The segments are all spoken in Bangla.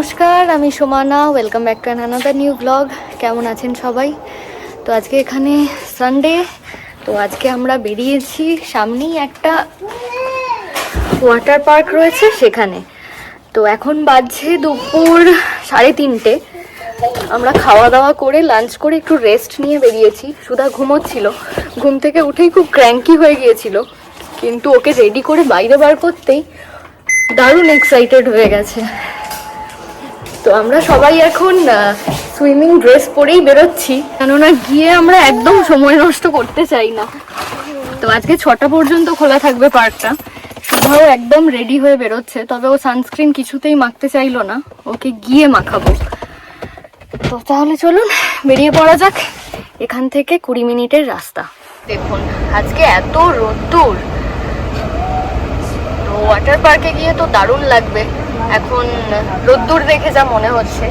নমস্কার, আমি Somana welcome back to another new blog কেমন আছেন সবাই? তো আজকে এখানে সানডে তো আজকে আমরা বেরিয়েছি সামনেই একটা ওয়াটার পার্ক রয়েছে সেখানে। তো এখন বাজছে দুপুর সাড়ে তিনটে। আমরা খাওয়া দাওয়া করে লাঞ্চ করে একটু রেস্ট নিয়ে বেরিয়েছি। সুধা ঘুমোচ্ছিল। ঘুম থেকে উঠেই খুব ক্র্যাঙ্কি হয়ে গিয়েছিল। কিন্তু ওকে রেডি করে বাইরে বার করতেই দারুণ এক্সাইটেড হয়ে গেছে। তো আমরা সবাই এখন সুইমিং ড্রেস পরেই বেরোচ্ছি। কেননা গিয়ে আমরা একদম সময় নষ্ট করতে চাই না। তো আজকে ছটা পর্যন্ত খোলা থাকবে পার্কটা। সুধাও একদম রেডি হয়ে বেরোচ্ছে, তবে ও সানস্ক্রিন কিছুতেই মাখতে চাইলো না। ওকে গিয়ে মাখাবো। তো তাহলে চলুন, বেরিয়ে পড়া যাক। এখান থেকে কুড়ি মিনিটের রাস্তা। দেখুন, আজকে এত রোদ্দুর। তো ওয়াটার পার্কে গিয়ে তো দারুণ লাগবে। এখন রোদ্দুর দেখে যা মনে হচ্ছে।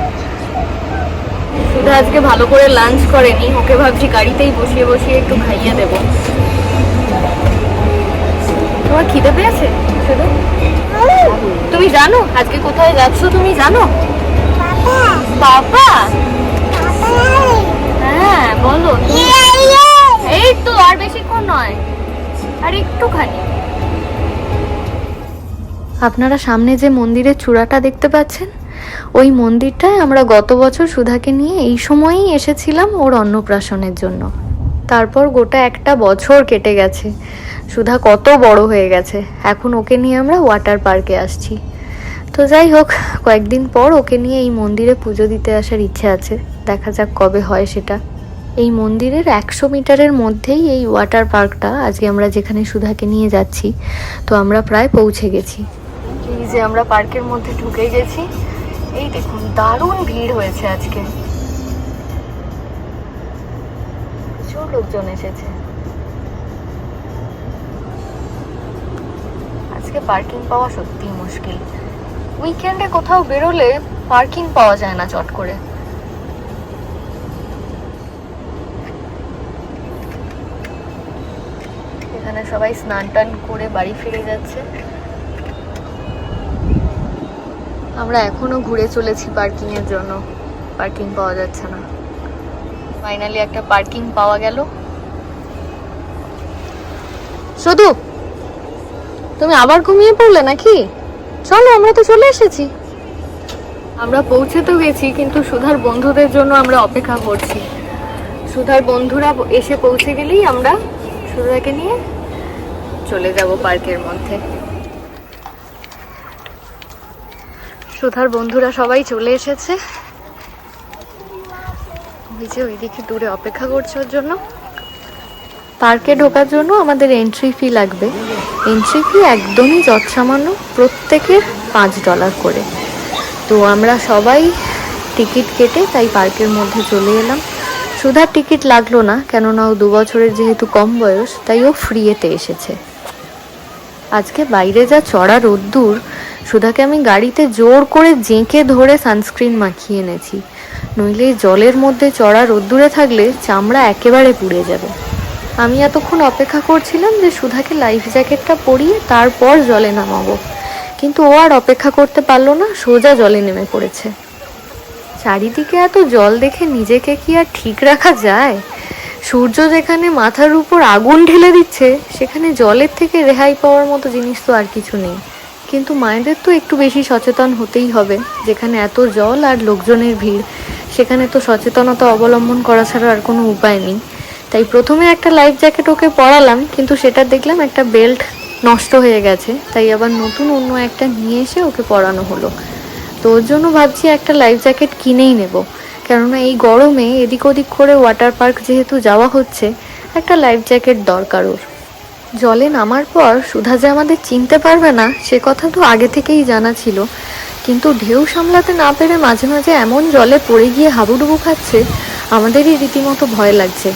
শুধু আজকে ভালো করে লাঞ্চ করেনি ওকে ভাবছি গাড়িতেই বসিয়ে বসিয়ে একটু খাইয়ে দেব। তোমার খিদে পেয়েছে শুধু? তুমি জানো? আজকে কোথায় যাচ্ছ তুমি জানো? বাবা! হ্যাঁ বলো। এই তো আর বেশিক্ষণ নয়। আর একটুখানি। আপনারা সামনে যে মন্দিরের চূড়াটা দেখতে পাচ্ছেন, ওই মন্দিরটায় আমরা গত বছর সুধাকে নিয়ে এই সময়ই এসেছিলাম ওর অন্নপ্রাশনের জন্য। তারপর গোটা একটা বছর কেটে গেছে। সুধা কত বড় হয়ে গেছে। এখন ওকে নিয়ে আমরা ওয়াটার পার্কে আসছি। তো যাই হোক, কয়েকদিন পর ওকে নিয়ে এই মন্দিরে পুজো দিতে আসার ইচ্ছে আছে। দেখা যাক কবে হয় সেটা। এই মন্দিরের একশো মিটারের মধ্যেই এই ওয়াটার পার্কটা আজকে আমরা যেখানে সুধাকে নিয়ে যাচ্ছি, তো আমরা প্রায় পৌঁছে গেছি। এই যে আমরা পার্কের মধ্যে ঢুকে গেছি, এই দেখুন, দারুণ ভিড় হয়েছে আজকে। প্রচুর লোকজন এসেছে। আজকে পার্কিং পাওয়া সত্যিই মুশকিল। উইকেন্ডে কোথাও বেরোলে পার্কিং পাওয়া যায় না চট করে। এখানে সবাই স্নান টান করে বাড়ি ফিরে যাচ্ছে। আমরা এখনও ঘুরে চলেছি পার্কিং এর জন্য। পার্কিং পাওয়া যাচ্ছে না। ফাইনালি একটা পার্কিং পাওয়া গেল। শুধু তুমি আবার ঘুমিয়ে পড়লে নাকি? চলো, আমরা তো চলে এসেছি। আমরা পৌঁছে তো গেছি, কিন্তু সুধার বন্ধুদের জন্য আমরা অপেক্ষা করছি। সুধার বন্ধুরা এসে পৌঁছে গেলেই আমরা সুধাকে নিয়ে চলে যাব পার্কের মধ্যে। সুধার বন্ধুরা সবাই চলে এসেছে। ওই ওইদিকে দূরে অপেক্ষা করছে ওর জন্য। পার্কে ঢোকার জন্য আমাদের এন্ট্রি ফি লাগবে। এন্ট্রি ফি একদমই যৎসামান্য, প্রত্যেকের পাঁচ ডলার করে। তো আমরা সবাই টিকিট কেটে তাই পার্কের মধ্যে চলে এলাম। সুধার টিকিট লাগল না, কেননা ও দুবছরের যেহেতু কম বয়স, তাই ও ফ্রিয়েতে এসেছে। আজকে বাইরে যা চড়া রোদ্দুর সুধাকে আমি গাড়িতে জোর করে জেঁকে ধরে সানস্ক্রিন মাখিয়ে এনেছি। নইলে জলের মধ্যে চড়া রোদ্দুরে থাকলে চামড়া একেবারে পুড়ে যাবে। আমি এতক্ষণ অপেক্ষা করছিলাম যে সুধাকে লাইফ জ্যাকেটটা পরিয়ে তারপর জলে নামাবো। কিন্তু ও আর অপেক্ষা করতে পারল না, সোজা জলে নেমে পড়েছে। চারিদিকে এত জল দেখে নিজেকে কি আর ঠিক রাখা যায়? সূর্য যেখানে মাথার উপর আগুন ঢেলে দিচ্ছে, সেখানে জলের থেকে রেহাই পাওয়ার মতো জিনিস তো আর কিছু নেই। কিন্তু মায়েদের তো একটু বেশি সচেতন হতেই হবে। যেখানে এত জল আর লোকজনের ভিড়, সেখানে তো সচেতনতা অবলম্বন করা ছাড়া আর কোনো উপায় নেই। তাই প্রথমে একটা লাইফ জ্যাকেট ওকে পরালাম, কিন্তু সেটা দেখলাম একটা বেল্ট নষ্ট হয়ে গেছে। তাই আবার নতুন অন্য একটা নিয়ে এসে ওকে পরানো হলো। তো ওর জন্য ভাবছি একটা লাইফ জ্যাকেট কিনেই নেব। কেননা এই গরমে এদিক ওদিক করে ওয়াটার পার্ক যেহেতু যাওয়া হচ্ছে, একটা লাইফ জ্যাকেট দরকার ওর। জলে নামার পর সুধা যে আমাদের চিনতে পারবে না, সে কথা তো আগে থেকেই জানা ছিল। কিন্তু ঢেউ সামলাতে না পেরে মাঝে মাঝে এমন জলে পড়ে গিয়ে হাবুডুবু খাচ্ছে, আমাদেরই রীতিমতো ভয় লাগছে।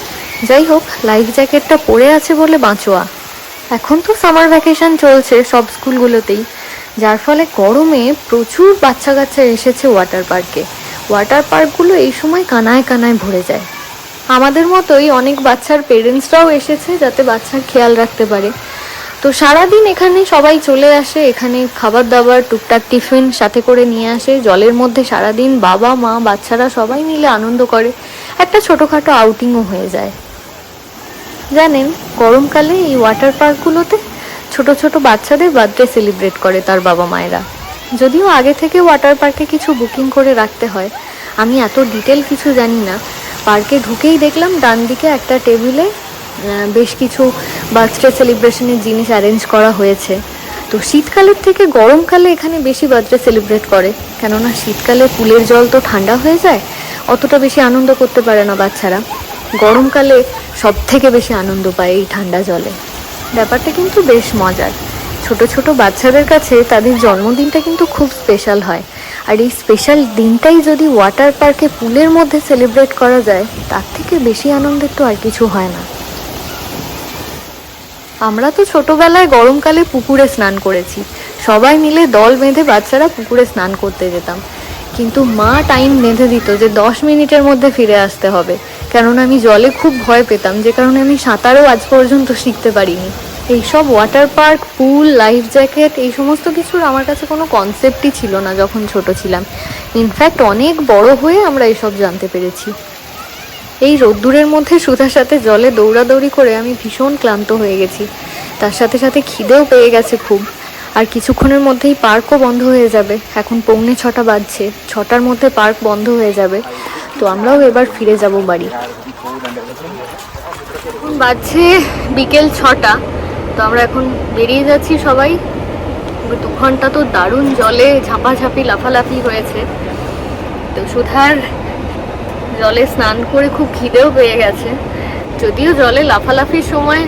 যাই হোক, লাইফ জ্যাকেটটা পরে আছে বলে বাঁচোয়া। এখন তো সামার ভ্যাকেশন চলছে সব স্কুলগুলোতেই, যার ফলে গরমে প্রচুর বাচ্চা কাচ্চা এসেছে ওয়াটার পার্কে। ওয়াটার পার্কগুলো এই সময় কানায় কানায় ভরে যায়। আমাদের মতোই অনেক বাচ্চার পেরেন্টসরাও এসেছে যাতে বাচ্চার খেয়াল রাখতে পারে। তো সারাদিন এখানে সবাই চলে আসে, এখানে খাবার দাবার টুকটাক টিফিন সাথে করে নিয়ে আসে। জলের মধ্যে সারাদিন বাবা, মা, বাচ্চারা সবাই মিলে আনন্দ করে। একটা ছোটোখাটো আউটিংও হয়ে যায়। জানেন, গরমকালে এই ওয়াটার পার্কগুলোতে ছোট ছোট বাচ্চাদের বার্থডে সেলিব্রেট করে তার বাবা মায়েরা। যদিও আগে থেকে ওয়াটার পার্কে কিছু বুকিং করে রাখতে হয়, আমি এত ডিটেল কিছু জানি না। পার্কে ঢুকেই দেখলাম, ডান দিকে একটা টেবিলে বেশ কিছু বার্থডে সেলিব্রেশনের জিনিস অ্যারেঞ্জ করা হয়েছে। তো শীতকালের থেকে গরমকালে এখানে বেশি বার্থডে সেলিব্রেট করে, কেননা শীতকালে পুলের জল তো ঠান্ডা হয়ে যায়, অতটা বেশি আনন্দ করতে পারে না বাচ্চারা। গরমকালে সব থেকে বেশি আনন্দ পায় এই ঠান্ডা জলে। ব্যাপারটা কিন্তু বেশ মজার। ছোট ছোট বাচ্চাদের কাছে তাদের জন্মদিনটা কিন্তু খুব স্পেশাল হয়। আর এই স্পেশাল দিনটাই যদি ওয়াটার পার্কে পুলের মধ্যে সেলিব্রেট করা যায়, তার থেকে বেশি আনন্দের তো আর কিছু হয় না। আমরা তো ছোটবেলায় গরমকালে পুকুরে স্নান করেছি। সবাই মিলে দল বেঁধে বাচ্চারা পুকুরে স্নান করতে যেতাম। কিন্তু মা টাইম বেঁধে দিত যে দশ মিনিটের মধ্যে ফিরে আসতে হবে। কেননা আমি জলে খুব ভয় পেতাম, যে কারণে আমি সাঁতারও আজ পর্যন্ত শিখতে পারিনি। এইসব water park pool life jacket এই সমস্ত কিছুর আমার কাছে কোনো কনসেপ্টই ছিল না যখন ছোট ছিলাম। ইনফ্যাক্ট অনেক বড় হয়ে আমরা এসব জানতে পেরেছি। এই রোদ্দুরের মধ্যে সুধার সাথে জলে দৌড়াদৌড়ি করে আমি ভীষণ ক্লান্ত হয়ে গেছি। তার সাথে সাথে খিদেও পেয়ে গেছে খুব। আর কিছুক্ষণের মধ্যেই পার্কও বন্ধ হয়ে যাবে। এখন পৌনে ছটা বাজছে। ছটার মধ্যে পার্ক বন্ধ হয়ে যাবে। তো আমরাও এবার ফিরে যাব বাড়ি। বাজছে বিকেল ছটা। তো আমরা এখন বেরিয়ে যাচ্ছি সবাই। দু ঘণ্টা তো দারুণ জলে ঝাপাঝাপি, লাফালাফি হয়েছে। তো সুধার জলে স্নান করে খুব খিদেও পেয়ে গেছে। যদিও জলে লাফালাফির সময়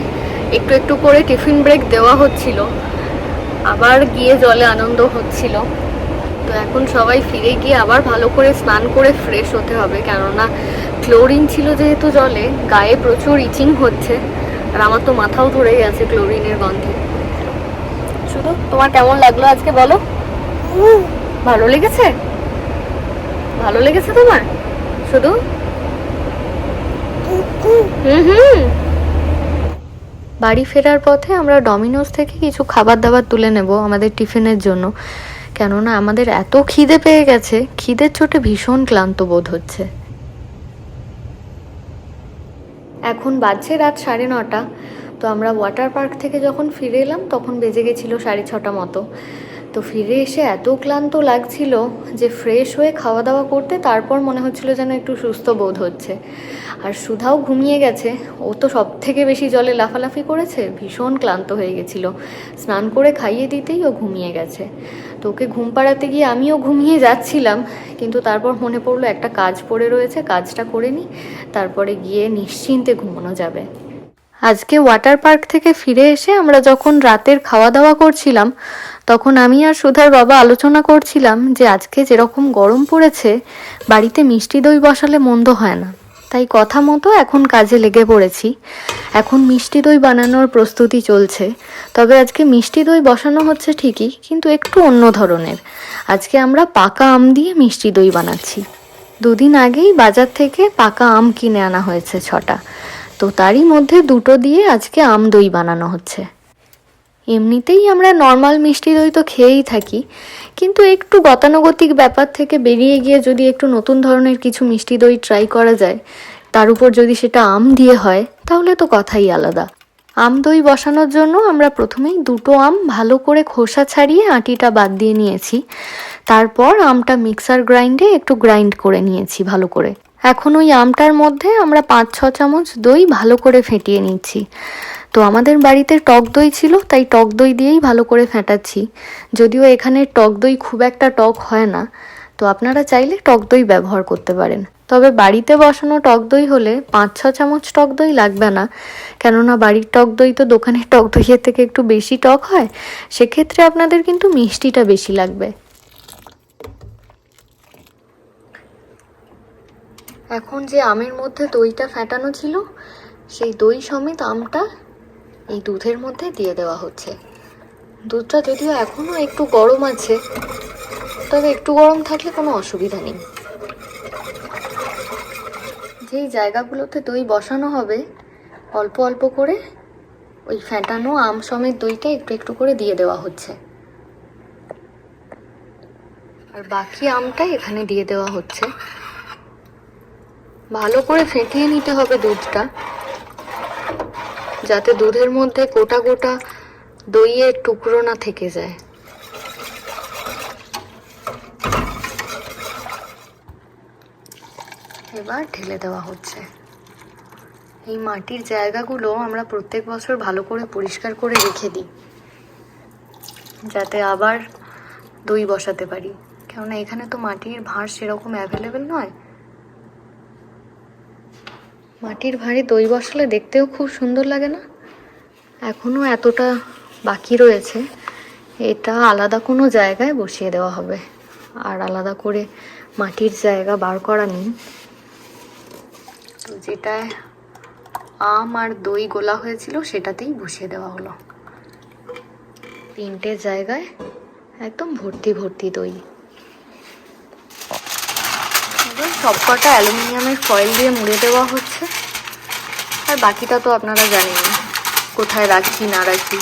একটু একটু করে টিফিন ব্রেক দেওয়া হচ্ছিল, আবার গিয়ে জলে আনন্দ হচ্ছিল। তো এখন সবাই ফিরে গিয়ে আবার ভালো করে স্নান করে ফ্রেশ হতে হবে, কেননা ক্লোরিন ছিল যেহেতু জলে, গায়ে প্রচুর ইচিং হচ্ছে। আর আমার তো মাথাও ধরে গেছে ক্লোরিনের গন্ধে। শুধু, তোমার কেমন লাগল আজকে বলো? ভালো লেগেছে? ভালো লেগেছে তোমার? শুধু? হুম হুম। বাড়ি ফেরার পথে আমরা ডমিনোস থেকে কিছু খাবার দাবার তুলে নেব আমাদের টিফিনের জন্য। কেননা আমাদের এত খিদে পেয়ে গেছে, খিদের চোটে ভীষণ ক্লান্ত বোধ হচ্ছে। এখন বাজছে রাত সাড়ে নটা। তো আমরা ওয়াটার পার্ক থেকে যখন ফিরে এলাম, তখন বেজে গেছিল সাড়ে ছটা মতো। তো ফিরে এসে এত ক্লান্ত লাগছিল যে ফ্রেশ হয়ে খাওয়া দাওয়া করতে তারপর মনে হচ্ছিল যেন একটু সুস্থ বোধ হচ্ছে। আর সুধাও ঘুমিয়ে গেছে। ও তো সব থেকে বেশি জলে লাফালাফি করেছে, ভীষণ ক্লান্ত হয়ে গেছিল। স্নান করে খাইয়ে দিতেই ও ঘুমিয়ে গেছে। তো ওকে ঘুম পাড়াতে গিয়ে আমিও ঘুমিয়ে যাচ্ছিলাম, কিন্তু তারপর মনে পড়ল একটা কাজ পড়ে রয়েছে, কাজটা করে নিই তারপরে গিয়ে নিশ্চিন্তে ঘুমানো যাবে। আজকে ওয়াটার পার্ক থেকে ফিরে এসে আমরা যখন রাতের খাওয়া দাওয়া করছিলাম, তখন আমি আর সুধার বাবা আলোচনা করছিলাম যে আজকে যেরকম গরম পড়েছে, বাড়িতে মিষ্টি দই বসালে মন্দ হয় না। তাই কথা মতো এখন কাজে লেগে পড়েছি। এখন মিষ্টি দই বানানোর প্রস্তুতি চলছে। তবে আজকে মিষ্টি দই বসানো হচ্ছে ঠিকই, কিন্তু একটু অন্য ধরনের। আজকে আমরা পাকা আম দিয়ে মিষ্টি দই বানাচ্ছি। দুদিন আগেই বাজার থেকে পাকা আম কিনে আনা হয়েছে ছটা। তো তারই মধ্যে দুটো দিয়ে আজকে আম দই বানানো হচ্ছে। এমনিতেই আমরা নর্মাল মিষ্টি দই তো খেয়েই থাকি, কিন্তু একটু গতানুগতিক ব্যাপার থেকে বেরিয়ে গিয়ে যদি একটু নতুন ধরনের কিছু মিষ্টি দই ট্রাই করা যায়, তার উপর যদি সেটা আম দিয়ে হয়, তাহলে তো কথাই আলাদা। আম দই বসানোর জন্য আমরা প্রথমেই দুটো আম ভালো করে খোসা ছাড়িয়ে আটিটা বাদ দিয়ে নিয়েছি। তারপর আমটা মিক্সার গ্রাইন্ডে একটু গ্রাইন্ড করে নিয়েছি ভালো করে। এখন ওই আমটার মধ্যে আমরা পাঁচ, ছ চামচ দই ভালো করে ফেটিয়ে নিচ্ছি। তো আমাদের বাড়িতে টক দই ছিল, তাই টক দই দিয়েই ভালো করে ফেটাচ্ছি। যদিও এখানে টক দই খুব একটা টক হয় না, তো আপনারা চাইলে টক দই ব্যবহার করতে পারেন। তবে বাড়িতে বসানো টক দই হলে পাঁচ, ছ চামচ টক দই লাগবে না, কেননা বাড়ির টক দই তো দোকানের টক দইয়ের থেকে একটু বেশি টক হয়, সেক্ষেত্রে আপনাদের কিন্তু মিষ্টিটা বেশি লাগবে। এখন যে আমের মধ্যে দইটা ফেটানো ছিল, সেই দই সমেত আমটা এই দুধের মধ্যে দিয়ে দেওয়া হচ্ছে। দুধটা যদিও এখনও একটু গরম আছে, তবে একটু গরম থাকলে কোনো অসুবিধা নেই। যেই জায়গাগুলোতে দই বসানো হবে, অল্প অল্প করে ওই ফ্যাটানো আম সমেত দইটা একটু একটু করে দিয়ে দেওয়া হচ্ছে। আর বাকি আমটা এখানে দিয়ে দেওয়া হচ্ছে। ভালো করে ফেটিয়ে নিতে হবে দুধটা, যাতে দুধের মধ্যে গোটা গোটা দইয়ের টুকরো না থেকে যায়। এবার ঢেলে দেওয়া হচ্ছে। এই মাটির জায়গাগুলো আমরা প্রত্যেক বছর ভালো করে পরিষ্কার করে রেখে দিই, যাতে আবার দই বসাতে পারি। কেননা এখানে তো মাটির ভাঁড় সেরকম অ্যাভেলেবেল নয়। মাটির ভাঁড়ে দই বসালে দেখতেও খুব সুন্দর লাগে না? এখনও এতটা বাকি রয়েছে, এটা আলাদা কোনো জায়গায় বসিয়ে দেওয়া হবে। আর আলাদা করে মাটির জায়গা বার করা নেই। তো যেটায় আম আর দই গোলা হয়েছিল, সেটাতেই বসিয়ে দেওয়া হলো। তিনটে জায়গায় একদম ভর্তি ভর্তি দই এবার সবকটা অ্যালুমিনিয়ামের ফয়েল দিয়ে মুড়ে দেওয়া হচ্ছে। আর বাকিটা তো আপনারা জানেন, কোথায় রাখি, না রাখি।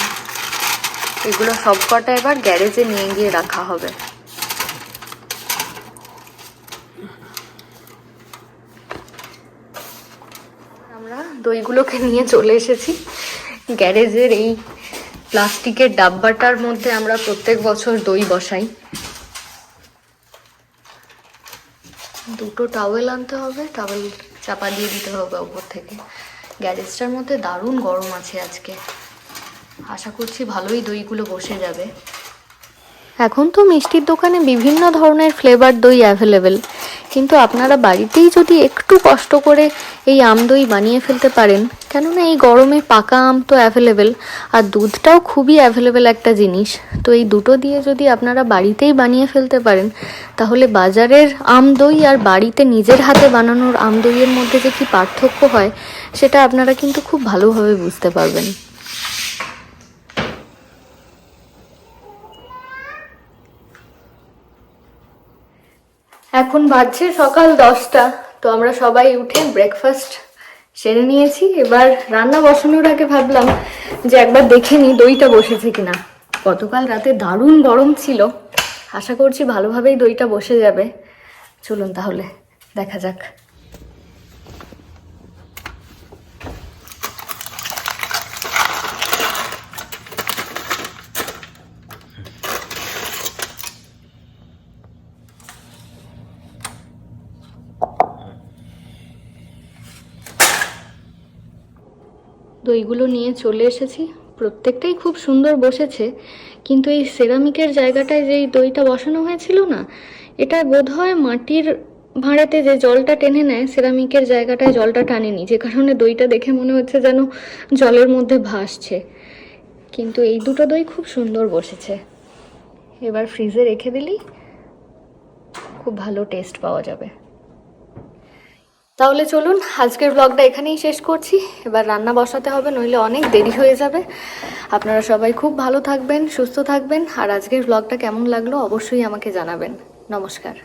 এগুলো সবকটা এবার গ্যারেজে নিয়ে গিয়ে রাখা হবে। আমরা দইগুলোকে নিয়ে চলে এসেছি। গ্যারেজের এই প্লাস্টিকের ডাব্বাটার মধ্যে আমরা প্রত্যেক বছর দই বসাই। দুটো টাওয়েল আনতে হবে টাওয়েল চাপা দিয়ে দিতে হবে ওপর থেকে। গ্যারেজটার মধ্যে দারুণ গরম আছে আজকে। আশা করছি ভালোই দইগুলো বসে যাবে। এখন তো মিষ্টির দোকানে বিভিন্ন ধরনের ফ্লেভার দই অ্যাভেলেবেল কিন্তু আপনারা বাড়িতেই যদি একটু কষ্ট করে এই আম দই বানিয়ে ফেলতে পারেন, কেননা এই গরমে পাকা আম তো অ্যাভেলেবেল আর দুধটাও খুবই অ্যাভেলেবেল একটা জিনিস। তো এই দুটো দিয়ে যদি আপনারা বাড়িতেই বানিয়ে ফেলতে পারেন, তাহলে বাজারের আম দই আর বাড়িতে নিজের হাতে বানানোর আম দইয়ের মধ্যে যে কি পার্থক্য হয়, সেটা আপনারা কিন্তু খুব ভালোভাবে বুঝতে পারবেন। এখন বাজছে সকাল দশটা, তো আমরা সবাই উঠে ব্রেকফাস্ট সেরে নিয়েছি। এবার রান্না বসানোর আগে ভাবলাম যে একবার দেখে নিই দইটা বসেছে কিনা। গতকাল রাতে দারুণ গরম ছিল। আশা করছি ভালোভাবেই দইটা বসে যাবে। চলুন তাহলে, দেখা যাক। দইগুলো নিয়ে চলে এসেছি। প্রত্যেকটাই খুব সুন্দর বসেছে। কিন্তু এই সেরামিকের জায়গাটায় যেই দইটা বসানো হয়েছিল না, এটা বোধহয় মাটির ভাঁড়াতে যে জলটা টেনে নেয় সেরামিকের জায়গাটায় জলটা টানেনি। যে কারণে দইটা দেখে মনে হচ্ছে যেন জলের মধ্যে ভাসছে। কিন্তু এই দুটো দই খুব সুন্দর বসেছে। এবার ফ্রিজে রেখে দিলেই খুব ভালো টেস্ট পাওয়া যাবে। তাহলে চলুন, আজকের ব্লগটা এখানেই শেষ করছি। এবার রান্না বসাতে হবে, নইলে অনেক দেরি হয়ে যাবে। আপনারা সবাই খুব ভালো থাকবেন, সুস্থ থাকবেন, আর আজকের ব্লগটা কেমন লাগল অবশ্যই আমাকে জানাবেন। নমস্কার।